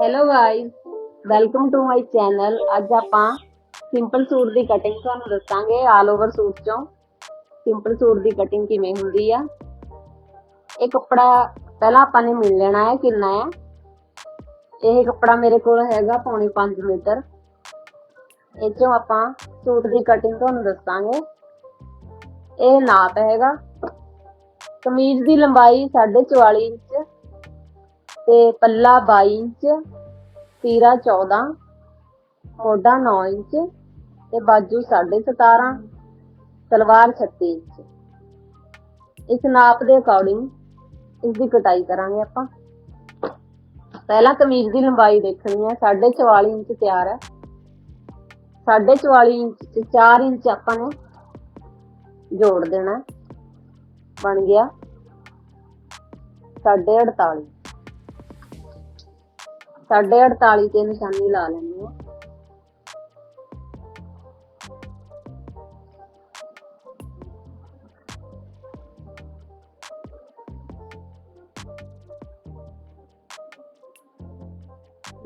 Hello guys welcome to my channel ਅੱਜ ਆਪਾਂ simple suit ਦੀ ਕਟਿੰਗ ਤੁਹਾਨੂੰ ਦੱਸਾਂਗੇ ਆਲ ਓਵਰ ਸੂਟ ਚੋਂ। ਸਿੰਪਲ ਸੂਟ ਦੀ ਕਟਿੰਗ ਕਿਵੇਂ ਹੁੰਦੀ ਆ। ਇਹ ਕੱਪੜਾ ਪਹਿਲਾਂ ਆਪਾਂ ਨੇ ਮਿਲ ਲੈਣਾ ਹੈ, ਕਿੰਨਾ ਹੈ। ਇਹ ਕੱਪੜਾ ਮੇਰੇ ਕੋਲ ਹੈਗਾ ਪੌਣੇ 5 ਮੀਟਰ। ਇਹ ਚੋਂ ਆਪਾਂ ਸੂਟ ਦੀ ਕਟਿੰਗ ਤੁਹਾਨੂੰ ਦੱਸਾਂਗੇ। ਇਹ ਨਾਪ ਹੈਗਾ। ਕਮੀਜ਼ ਦੀ ਲੰਬਾਈ 44 ਇੰਚ। ਤੇ ਪੱਲਾ 22 ਇੰਚ, ਤੀਰਾ 14 ਮੋਢਾ 9 ਇੰਚ ਤੇ ਬਾਜੂ 17.5 ਸਲਵਾਰ 36 ਇੰਚ। ਇਸ ਨਾਪ ਦੇ ਅਕੋਰਡਿੰਗ ਇਸ ਦੀ ਕਟਾਈ ਕਰਾਂਗੇ ਆਪਾਂ। ਪਹਿਲਾਂ ਕਮੀਜ਼ ਦੀ ਲੰਬਾਈ ਦੇਖਣੀ ਹੈ 44 ਇੰਚ ਤਿਆਰ ਹੈ। 44 ਇੰਚ ਤੇ 4 ਇੰਚ ਆਪਾਂ ਨੇ ਜੋੜ ਦੇਣਾ ਬਣ ਗਿਆ 48 ਸਾਢੇ 48 ਤੇ ਨਿਸ਼ਾਨੀ ਲਾ ਲੈਣੀ ਆ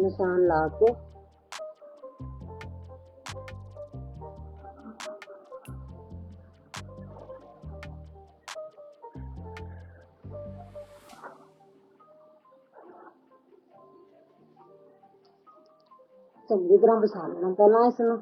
ਨਿਸ਼ਾਨ ਲਾ ਕੇ ਚੰਗੀ ਤਰ੍ਹਾਂ ਵਿਛਾ ਲੈਣਾ ਪਹਿਲਾਂ ਇਸ ਨੂੰ।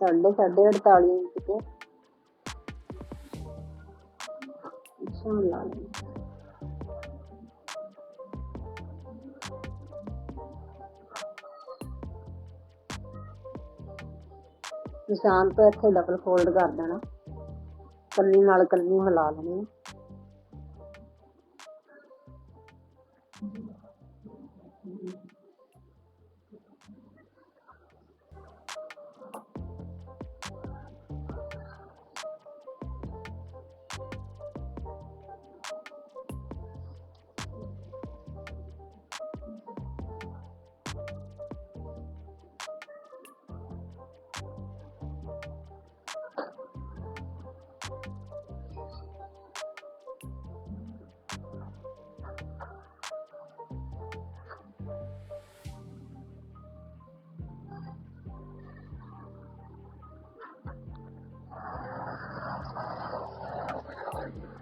ਸਾਢੇ ਸਾਢੇ 48 ਇੰਚ ਤੇ। ਨਿਸ਼ਾਨ ਲਾ ਲੈਣਾ ਨਿਸ਼ਾਨ ਤੋਂ ਇੱਥੇ ਡਬਲ ਫੋਲਡ ਕਰ ਦੇਣਾ। ਕੱਲੀ ਨਾਲ ਕੱਲੀ ਹਿਲਾ ਲੈਣੀ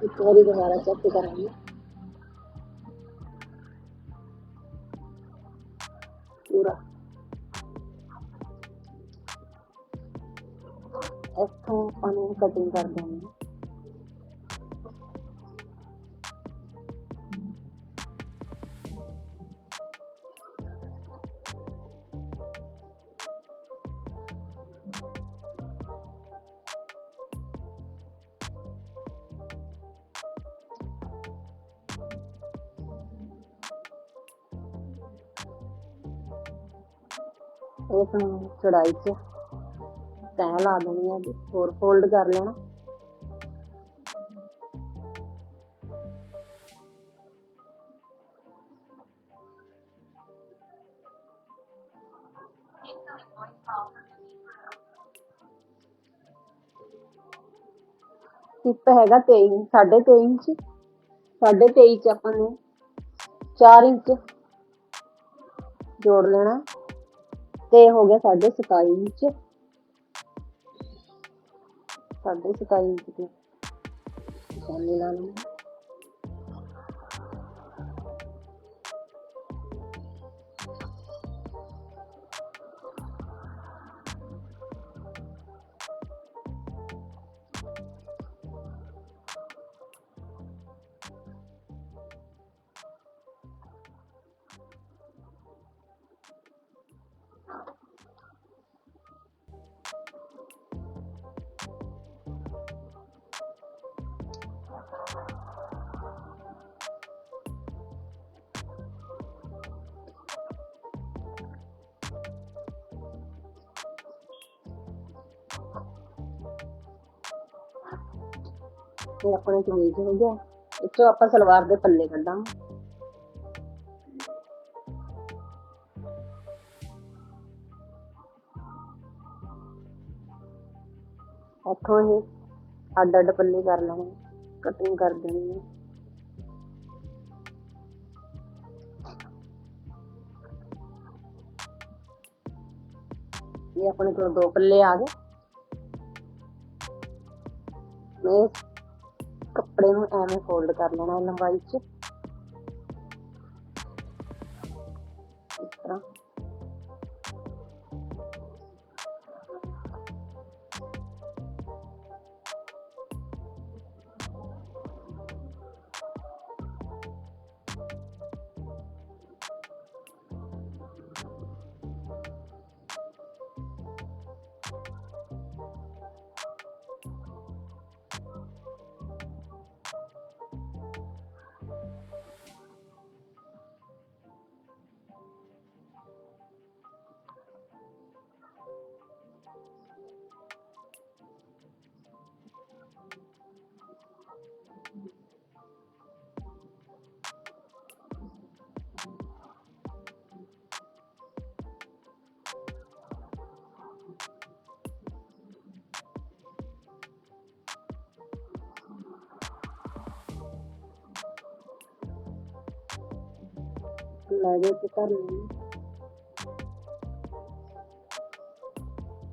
ਇੱਕ ਵਾਰੀ ਦੁਬਾਰਾ ਚੈੱਕ ਕਰਾਂਗੇ। ਪੂਰਾ। ਇੱਥੋਂ ਆਪਾਂ ਨੂੰ ਕਟਿੰਗ ਕਰ ਦੇਣੀ। ਹੈ ਚੜਾਈ 'ਚ। ਤੈਅ ਲਾ ਦੇਣੀ ਹੈ ਜੀ, ਹੋਰ ਫੋਲਡ ਕਰ ਲੈਣਾ। ਹਿੱਪ ਹੈਗਾ 23 ਸਾਢੇ 23 ਇੰਚ। ਸਾਢੇ 23 ਚ ਆਪਾਂ ਨੇ 4 ਇੰਚ। ਜੋੜ ਲੈਣਾ। ਤੇ ਹੋ ਗਿਆ ਸਾਢੇ 27 ਇੰਚ। ਸਾਢੇ 27 ਇੰਚ ਤੇ। ਨਿਸ਼ਾਨੀ ਲਾ ਲੈਣਾ ਇਹ ਆਪਣੇ ਕਮੀਜ਼ ਹੋ ਗਿਆ ਇੱਥੋਂ ਆਪਾਂ ਸਲਵਾਰ ਦੇ ਪੱਲੇ ਕੱਢਾਂਗੇ। ਇੱਥੋਂ ਇਹ ਅੱਡ ਅੱਡ ਪੱਲੇ ਕਰ ਲਵਾਂਗੇ ਕਟਿੰਗ ਕਰ ਦੇਣੀ ਹੈ ਇਹ ਆਪਣੇ ਕੋਲ ਦੋ ਪੱਲੇ ਆ ਗਏ। ਮੈਂ ਇਸ ਕੱਪੜੇ ਨੂੰ ਐਵੇਂ ਫੋਲਡ ਕਰ ਲੈਣਾ ਹੈ ਲੰਬਾਈ 'ਚ ਲਾਗੇ ਤੇ ਕਰ ਲੈਣੀ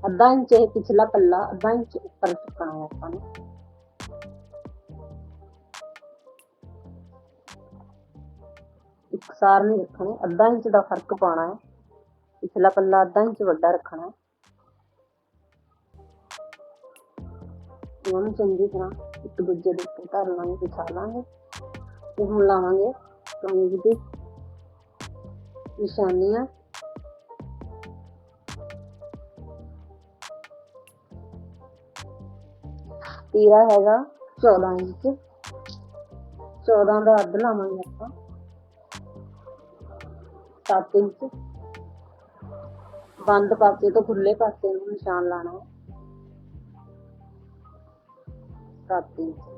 ਅੱਧਾ ਇੰਚ ਇਹ ਪਿਛਲਾ ਪੱਲਾ, ਅੱਧਾ ਇੰਚ ਉੱਪਰ ਚੁੱਕਣਾ ਹੈ ਆਪਾਂ ਨੂੰ। ਇਕਸਾਰ ਨਹੀਂ ਰੱਖਣੇ, ਅੱਧਾ ਇੰਚ ਦਾ ਫ਼ਰਕ ਪਾਉਣਾ ਹੈ। ਪਿਛਲਾ ਪੱਲਾ ਅੱਧਾ ਇੰਚ ਵੱਡਾ ਰੱਖਣਾ ਉਹਨੂੰ ਚੰਗੀ ਤਰ੍ਹਾਂ ਇੱਕ ਦੂਜੇ ਦੇ ਉੱਤੇ ਧਰ ਲਾਂਗੇ, ਵਿਛਾ ਲਾਂਗੇ। ਤੇ ਹੁਣ ਲਾਵਾਂਗੇ ਕਮੀਜ਼ ਦੀ ਨਿਸ਼ਾਨੀਆਂ। ਤੀਰਾ ਹੈਗਾ 14 ਇੰਚ। 14 ਦਾ ਅੱਧ ਲਾਵਾਂਗੇ ਆਪਾਂ। 7 ਇੰਚ। ਬੰਦ ਪਾਸੇ ਤੋਂ ਖੁੱਲੇ ਪਾਸੇ ਨੂੰ ਨਿਸ਼ਾਨ ਲਾਣਾ। ਹੈ 7 ਇੰਚ।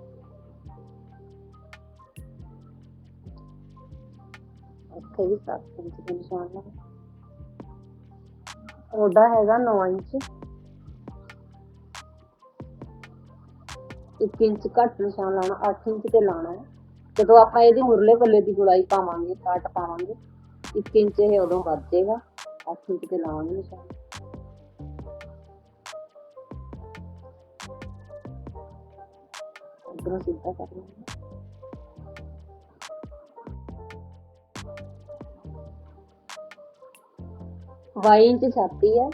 ਇੱਥੇ ਵੀ 7 ਇੰਚ ਦਾ ਨਿਸ਼ਾਨ ਲਾਣਾ ਉਹਦਾ ਹੈਗਾ 9 ਇੰਚ। 1 ਇੰਚ ਘੱਟ ਨਿਸ਼ਾਨ ਲਾਣਾ 8 ਇੰਚ ਤੇ ਲਾਣਾ ਹੈ। ਜਦੋਂ ਆਪਾਂ ਇਹਦੀ ਮੁਰਲੇ ਪੱਲੇ ਦੀ ਗੁਲਾਈ ਪਾਵਾਂਗੇ ਕਾਟ ਪਾਵਾਂਗੇ 1 ਇੰਚ ਇਹ ਉਦੋਂ ਵੱਧ ਜਾਏਗਾ 8 ਇੰਚ ਤੇ ਲਾਵਾਂਗੇ ਨਿਸ਼ਾਨ। ਇਧਰੋਂ ਸਿੱਧਾ ਕਰ ਲਾਂਗੇ ਬਾਈ ਇੰਚ ਛਾਤੀ ਹੈ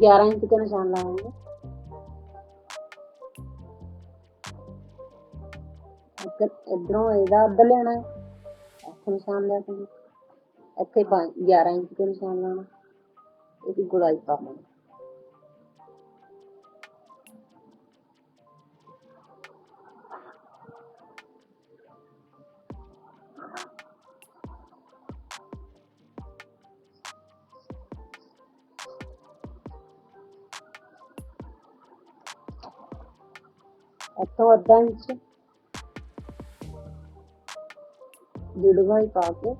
11 ਇੰਚ ਤੇ ਨਿਸ਼ਾਨ ਲਾਵਾਂਗੇ। ਇਧਰੋਂ ਇਹਦਾ ਅੱਧ ਲੈਣਾ ਹੈ ਇੱਥੇ ਨਿਸ਼ਾਨ ਲੈ ਕੇ। ਇੱਥੇ ਪੰਜ 11 ਇੰਚ ਤੇ ਨਿਸ਼ਾਨ ਲਾਣਾ ਇਹਦੀ ਗੁੜਾਈ ਪਾਵਾਂਗੇ ਅੱਧਾ ਇੰਚ। ਡੁੜਵਾਈ ਪਾ ਕੇ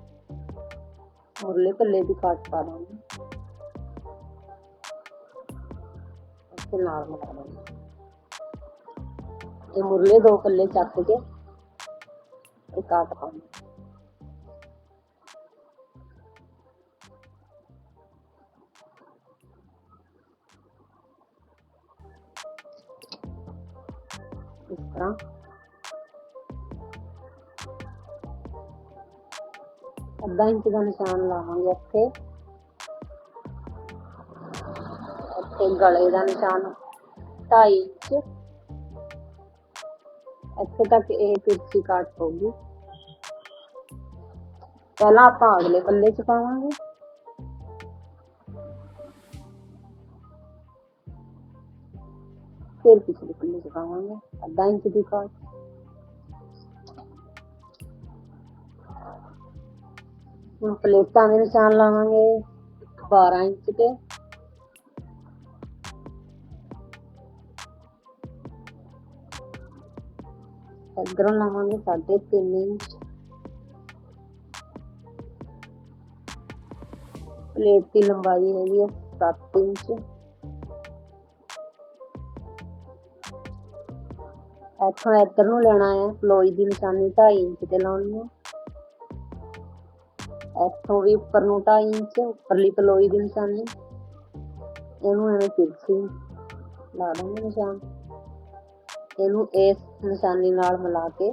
ਮੁਰਲੇ ਪੱਲੇ ਦੀ ਕਾਟ ਪਾ ਦਾਂਗੇ। ਇੱਥੇ ਨਾਲ ਮਿਲਾ ਦਾਂਗੇ। ਇਹ ਮੁਰਲੇ ਦੋ ਪੱਲੇ ਚੱਕ ਕੇ ਇਹ ਕਾਟ ਪਾਉਂਗੇ ਇਸ ਤਰ੍ਹਾਂ ਅੱਧਾ ਇੰਚ ਦਾ ਨਿਸ਼ਾਨ ਲਾਵਾਂਗੇ ਇੱਥੇ ਇੱਥੇ ਗਲੇ ਦਾ ਨਿਸ਼ਾਨ 2.5 ਇੰਚ ਇੱਥੇ ਤੱਕ ਇਹ ਤਿਰਛੀ ਕਾਟ ਹੋਊਗੀ ਪਹਿਲਾਂ ਆਪਾਂ ਅਗਲੇ ਪੱਲੇ ਚ ਪਾਵਾਂਗੇ ਫਿਰ ਪਿਛਲੇ ਪੱਲੇ ਚ ਪਾਵਾਂਗੇ ਹੁਣ ਪਲੇਟਾਂ ਦੇ ਨਿਸ਼ਾਨ ਲਾਵਾਂਗੇ 12 ਇੰਚ ਤੇ ਇੱਧਰੋਂ ਲਾਵਾਂਗੇ 3.5 ਇੰਚ ਪਲੇਟ ਦੀ ਲੰਬਾਈ ਹੈਗੀ ਆ 7 ਇੰਚ ਇੱਥੋਂ ਇੱਧਰ ਨੂੰ ਲੈਣਾ ਹੈ ਪਲੋਈ ਦੀ ਨਿਸ਼ਾਨੀ 2.5 ਇੰਚ ਤੇ ਲਾਉਣੀ ਹੈ ਇੱਥੋਂ ਵੀ ਉੱਪਰ ਨੂੰ 2.5 ਇੰਚ, ਉੱਪਰਲੀ ਪਲੋਈ ਦੀ ਨਿਸ਼ਾਨੀ। ਇਹਨੂੰ ਐਵੇਂ ਤਿਰਛੀ ਲਾ ਦਾਂਗੇ ਨਿਸ਼ਾਨ। ਇਹਨੂੰ ਇਸ ਨਿਸ਼ਾਨੀ ਨਾਲ ਮਿਲਾ ਕੇ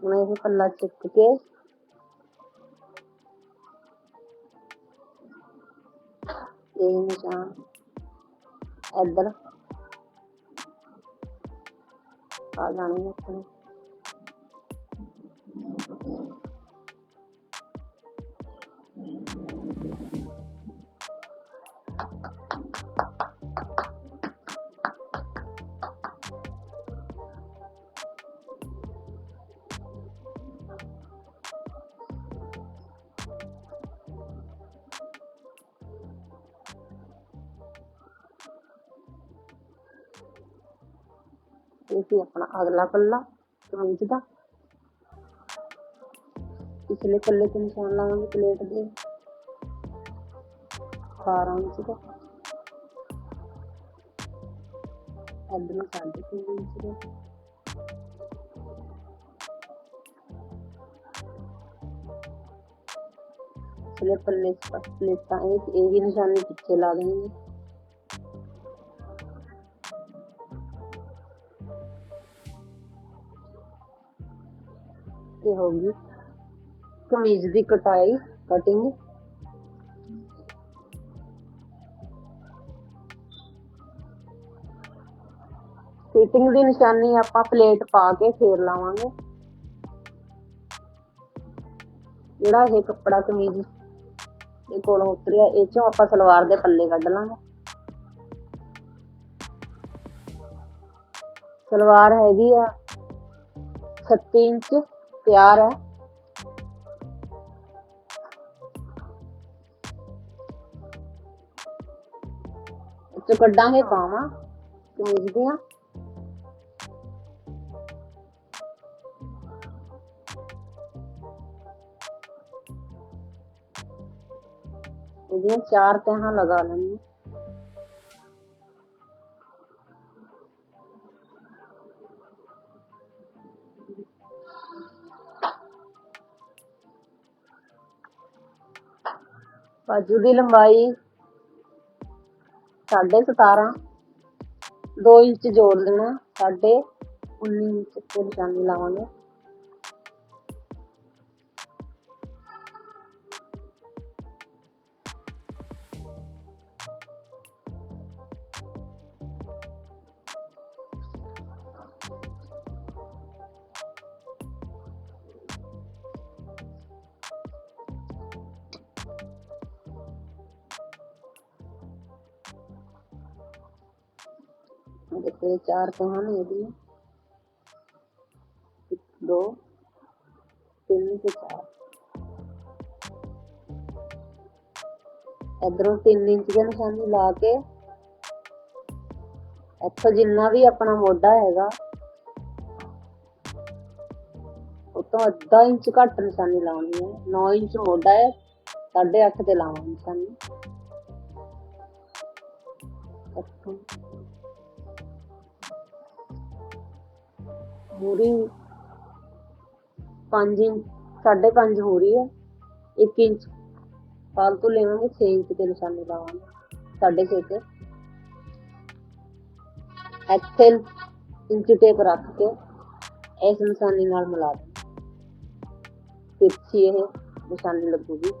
ਹੁਣ ਇਹ ਪੱਲਾ ਚੁੱਕ ਕੇ ਇਹ ਨਿਸ਼ਾਨ ਇੱਧਰ ਆ ਜਾਣੀ ਆਪਣੇ ਇਹ ਆਪਣਾ ਅਗਲਾ ਪੱਲਾ ਕਮੀਜ਼ ਦਾ। ਪਿਛਲੇ ਪੱਲੇ ਤੇ ਨਿਸ਼ਾਨ ਲਾਵਾਂਗੇ ਪਲੇਟ ਦੇ। 12 ਇੰਚ ਦਾ। ਇੱਧਰ ਨੂੰ ਸਾਢੇ ਇੰਚ ਦਾ। ਪਿਛਲੇ ਪੱਲੇ ਪਲੇਟਾਂ ਇਹ ਇਹ ਵੀ ਨਿਸ਼ਾਨੀ ਪਿੱਛੇ ਲਾ ਦੇਣੀ ਇਹ ਹੋ ਗਈ ਕਮੀਜ਼ ਦੀ ਕਟਾਈ ਫਿਟਿੰਗ ਦੀ ਨਿਸ਼ਾਨੀ ਆਪਾਂ ਪਲੇਟ ਪਾ ਕੇ ਫੇਰ ਲਾਵਾਂਗੇ। ਜਿਹੜਾ ਇਹ ਕੱਪੜਾ ਕਮੀਜ਼ ਦੇ ਕੋਲੋਂ ਉਤਰਿਆ, ਇਹ ਚੋਂ ਆਪਾਂ ਸਲਵਾਰ ਦੇ ਪੱਲੇ ਕੱਢ ਲਾਂਗੇ। ਸਲਵਾਰ ਹੈਗੀ ਆ 36 ਇੰਚ। ਤਿਆਰ ਹੈ ਇੱਥੋਂ ਕੱਢਾਂਗੇ ਬਾਵਾਂ ਕਮੀਜ਼ ਦੀਆਂ ਇਹਦੀਆਂ ਚਾਰ ਤਹਾਂ ਲਗਾ ਬਾਜੂ ਦੀ ਲੰਬਾਈ ਸਾਢੇ ਸਤਾਰਾਂ, ਦੋ ਇੰਚ ਜੋੜ ਦੇਣਾ, ਸਾਢੇ 19 ਇੰਚ ਤੇ ਨਿਸ਼ਾਨੀ ਲਾਵਾਂਗੇ। ਦੇਖੋ ਇਹ ਚਾਰ ਤਹਾਂ ਨੇ ਇਹਦੀਆਂ ਇੱਕ ਦੋ ਇਧਰੋਂ 3 ਇੰਚ ਦੀ ਨਿਸ਼ਾਨੀ ਲਾ ਕੇ, ਇੱਥੋਂ ਜਿੰਨਾ ਵੀ ਆਪਣਾ ਮੋਢਾ ਹੈਗਾ ਉਹ ਅੱਧਾ ਇੰਚ ਘੱਟ ਨਿਸ਼ਾਨੀ ਲਾਉਣੀ ਹੈ 9 ਇੰਚ ਮੋਢਾ ਹੈ 8.5 ਤੇ ਲਾਵਾਂਗੇ ਨਿਸ਼ਾਨੀ। ਮੂਰੀ 5 ਇੰਚ 5.5 ਹੋ ਰਹੀ ਹੈ। 1 ਇੰਚ ਫਾਲਤੂ ਲੈਵਾਂਗੇ 6 ਇੰਚ ਤੇ ਨਿਸ਼ਾਨੀ ਲਾਵਾਂਗੇ 6.5 ਤੇ। ਇੱਥੇ ਇੰਚ ਟੇਪ ਰੱਖ ਕੇ ਇਸ ਨਿਸ਼ਾਨੀ ਨਾਲ ਮਿਲਾ ਦੇਣਾ ਤਿਰਛੀ ਇਹ ਨਿਸ਼ਾਨੀ ਲੱਗੂਗੀ।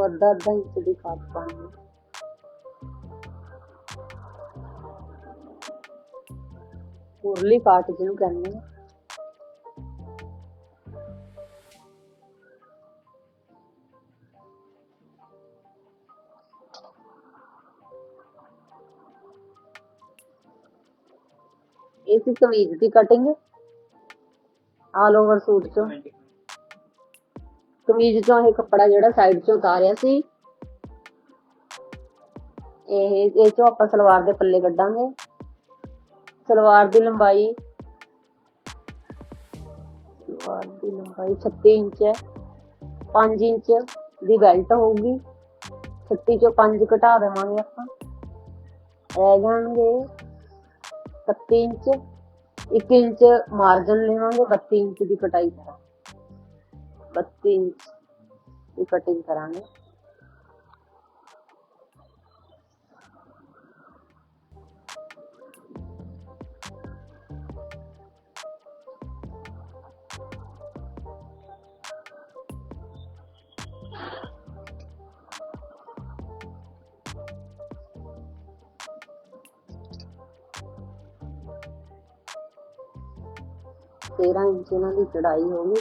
ਇੱਥੋਂ ਅੱਧਾ ਅੱਧਾ ਇੰਚ ਦੀ ਉਰਲੀ ਕਾਟ ਜਿਹਨੂੰ ਕਹਿੰਦੇ ਆ। ਇਹ ਸੀ ਕਮੀਜ਼ ਦੀ ਕਟਿੰਗ ਆਲ ਓਵਰ ਸੂਟ ਚੋਂ। ਕਮੀਜ਼ ਚੋਂ ਇਹ ਕੱਪੜਾ ਜਿਹੜਾ ਸਾਈਡ ਚੋਂ ਉਤਾਰਿਆ ਸੀ। ਇਹ ਇਹ ਚੋਂ ਆਪਾਂ ਸਲਵਾਰ ਦੇ ਪੱਲੇ ਕੱਢਾਂਗੇ। ਸਲਵਾਰ ਦੀ ਲੰਬਾਈ ਸਲਵਾਰ ਦੀ ਲੰਬਾਈ 36 ਇੰਚ ਹੈ। 5 ਇੰਚ ਦੀ ਬੈਲਟ ਹੋਊਗੀ। 36 ਚੋਂ 5 ਘਟਾ ਦੇਵਾਂਗੇ ਆਪਾਂ। ਰਹਿ ਜਾਣਗੇ 31 ਇੰਚ। 1 ਇੰਚ ਮਾਰਜਨ ਲਵਾਂਗੇ 32 ਇੰਚ ਦੀ ਕਟਾਈ ਕਰਾਂਗੇ। 32 ਇੰਚ ਦੀ ਕਟਿੰਗ ਕਰਾਂਗੇ ਤੇਰਾਂ ਇੰਚ ਇਹਨਾਂ ਦੀ ਚੜਾਈ ਹੋਗੀ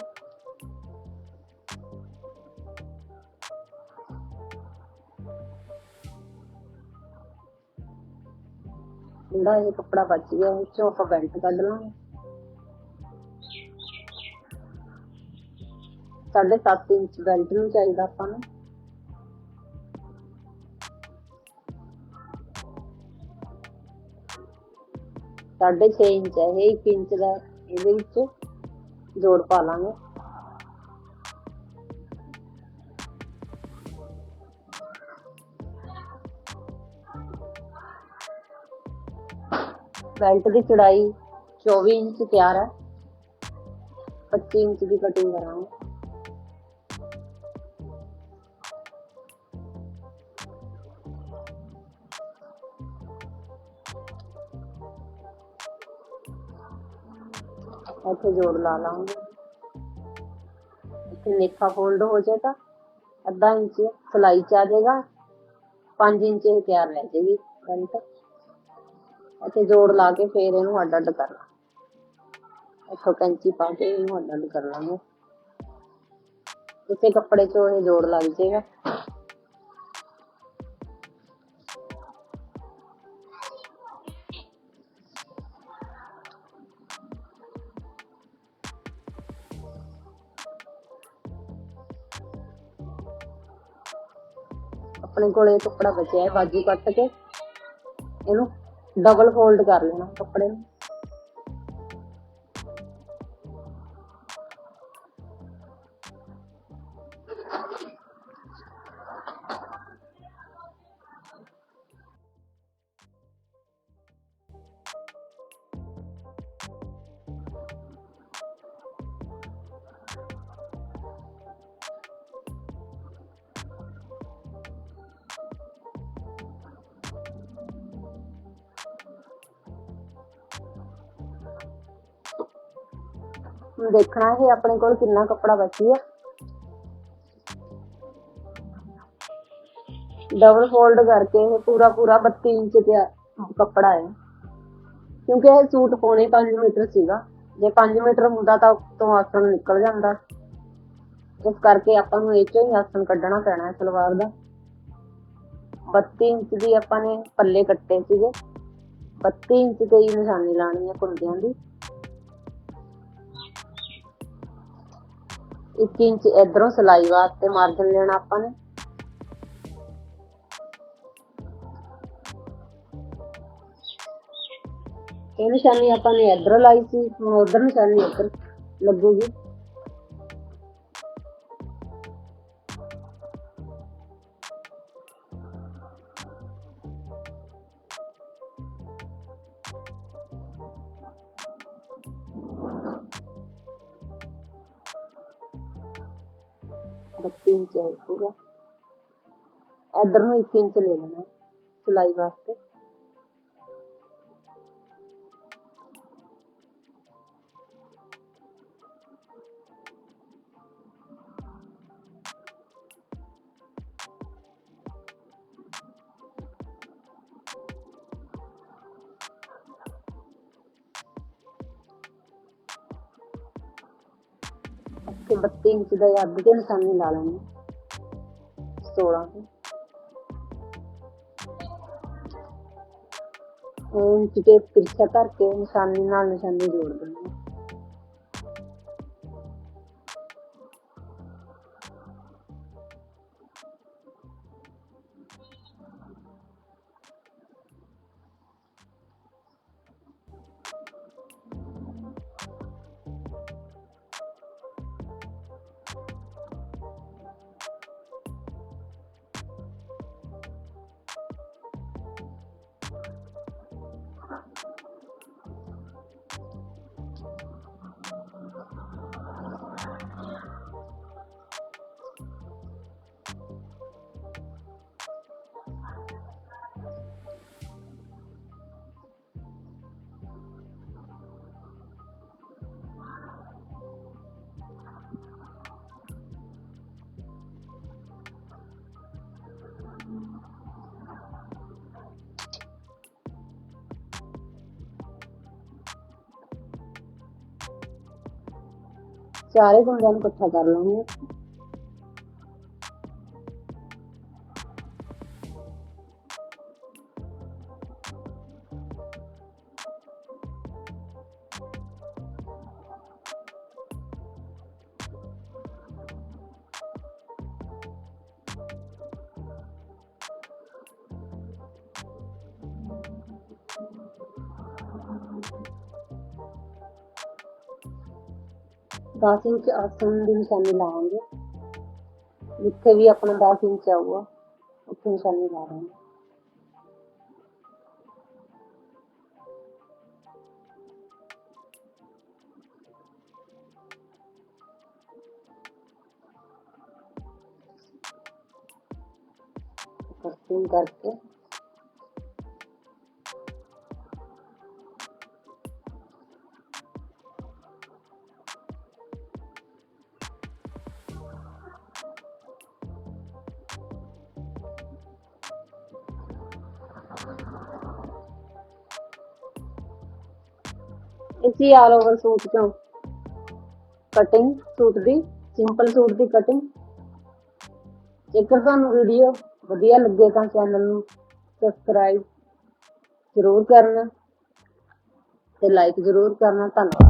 ਜਿਹੜਾ ਇਹ ਕੱਪੜਾ ਬਚ ਗਿਆ ਇਹ ਚੋਂ ਆਪਾਂ ਬੈਲਟ ਕੱਢ ਲਾਂਗੇ। ਸਾਢੇ ਸੱਤ ਇੰਚ ਬੈਲਟ ਨੂੰ ਚਾਹੀਦਾ ਆਪਾਂ ਨੂੰ। ਸਾਢੇ ਛੇ ਇੰਚ ਹੈ, ਇਹ 1 ਇੰਚ ਦਾ, ਇਹਦੇ ਵਿੱਚ ਜੋੜ ਪਾ ਲਾਂਗੇ। ਬੈਲਟ ਦੀ ਚੜਾਈ 24 ਇੰਚ ਤਿਆਰ ਹੈ। 25 ਇੰਚ ਦੀ ਕਟਿੰਗ ਕਰਾਂਗੇ। ਇੱਥੇ ਜੋੜ ਲਾ ਲਾਂਗੇ। ਇੱਥੇ ਨੇਫਾ ਫੋਲਡ ਹੋ ਜਾਏਗਾ। ਅੱਧਾ ਇੰਚ ਸਲਾਈ ਚ ਆ ਜਾਏਗਾ। 5 ਇੰਚ ਇਹ ਤਿਆਰ ਰਹਿ ਜਾਏਗੀ ਬੈਲਟ ਇੱਥੇ ਜੋੜ ਲਾ ਕੇ ਫੇਰ ਇਹਨੂੰ ਅੱਡ ਅੱਡ ਕਰਨਾ ਇੱਥੋਂ ਕੈਂਚੀ ਪਾ ਕੇ ਇਹਨੂੰ ਅੱਡ ਅੱਡ ਕਰ ਲਾਂਗੇ। ਇਸੇ ਕੱਪੜੇ 'ਚੋਂ ਇਹ ਜੋੜ ਲੱਗ ਜਾਏਗਾ ਆਪਣੇ ਕੋਲੇ ਕੱਪੜਾ ਬਚਿਆ ਹੈ, ਬਾਜੂ ਕੱਟ ਕੇ। ਇਹਨੂੰ ਡਬਲ ਫੋਲਡ ਕਰ ਲੈਣਾ ਕੱਪੜੇ ਨੂੰ। ਦੇਖਣਾ ਇਹ ਆਪਣੇ ਕੋਲ ਕਿੰਨਾ ਕੱਪੜਾ ਬਚੀ ਹੈ ਡਬਲ ਫੋਲਡ ਕਰਕੇ ਇਹ ਪੂਰਾ ਪੂਰਾ 32 ਇੰਚ ਤੇ ਕੱਪੜਾ ਹੈ। ਕਿਉਂਕਿ ਇਹ ਸੂਟ ਪੌਣੇ 5 ਮੀਟਰ ਸੀਗਾ। ਜੇ 5 ਮੀਟਰ ਹੁੰਦਾ ਤਾਂ ਤੋਂ ਆਸਣ ਨਿਕਲ ਜਾਂਦਾ। ਇਸ ਕਰਕੇ ਆਪਾਂ ਨੂੰ ਇਹ ਚੋਂ ਹੀ ਆਸਣ ਕੱਢਣਾ ਪੈਣਾ ਹੈ ਸਲਵਾਰ ਦਾ। 32 ਇੰਚ ਦੀ ਆਪਾਂ ਨੇ ਪੱਲੇ ਕੱਟੇ ਸੀਗੇ। 32 ਇੰਚ ਤੇ ਹੀ ਨਿਸ਼ਾਨੀ ਲਾਣੀ ਹੈ ਕੁੰਡਿਆਂ ਦੀ। 1 ਇੰਚ ਇਧਰੋਂ ਸਲਾਈ ਵਾਸਤੇ ਮਾਰਜਨ ਲੈਣਾ ਆਪਾਂ ਨੇ। ਇਹ ਨਿਸ਼ਾਨੀ ਆਪਾਂ ਨੇ ਇਧਰ ਲਾਈ ਸੀ, ਹੁਣ ਉਧਰ ਨਿਸ਼ਾਨੀ ਇੱਧਰ ਲੱਗੂਗੀ। ਬੱਤੀ ਇੰਚ ਹੈ ਇਧਰ ਨੂੰ 1 ਇੰਚ ਲੈ ਲੈਣਾ ਸਿਲਾਈ ਵਾਸਤੇ। 32 ਇੰਚ ਦਾ ਨਿਸ਼ਾਨੀ ਲਾ ਲੈਣੀ 16 ਤੇ। ਇੰਚ ਟੇਪ ਤਿਰਛਾ ਕਰਕੇ ਨਿਸ਼ਾਨੀ ਨਾਲ ਨਿਸ਼ਾਨੀ ਜੋੜ ਦੇਣੀ ਸਾਰੇ ਗੁੰਦਿਆਂ ਨੂੰ ਇਕੱਠਾ ਕਰ ਲਵਾਂਗੇ 10 ਇੰਚ ਆਸਨ ਦੀ ਨਿਸ਼ਾਨੀ ਲਾਵਾਂਗੇ। ਜਿੱਥੇ ਵੀ ਆਪਣਾ 10 ਇੰਚ ਆਊਗਾ, ਉੱਥੇ ਨਿਸ਼ਾਨੀ ਲਾਵਾਂਗੇ ਕਰਤੂਨ ਕਰਕੇ ਇਸੀ ਆਲ ਓਵਰ ਸੂਟ ਚੋਂ ਕਟਿੰਗ ਸੂਟ ਦੀ ਸਿੰਪਲ ਸੂਟ ਦੀ ਕਟਿੰਗ ਜੇਕਰ ਤੁਹਾਨੂੰ ਵੀਡੀਓ ਵਧੀਆ ਲੱਗੇ ਤਾਂ ਚੈਨਲ ਨੂੰ ਸਬਸਕ੍ਰਾਈਬ ਜ਼ਰੂਰ ਕਰਨਾ ਤੇ ਲਾਈਕ ਜ਼ਰੂਰ ਕਰਨਾ, ਧੰਨਵਾਦ।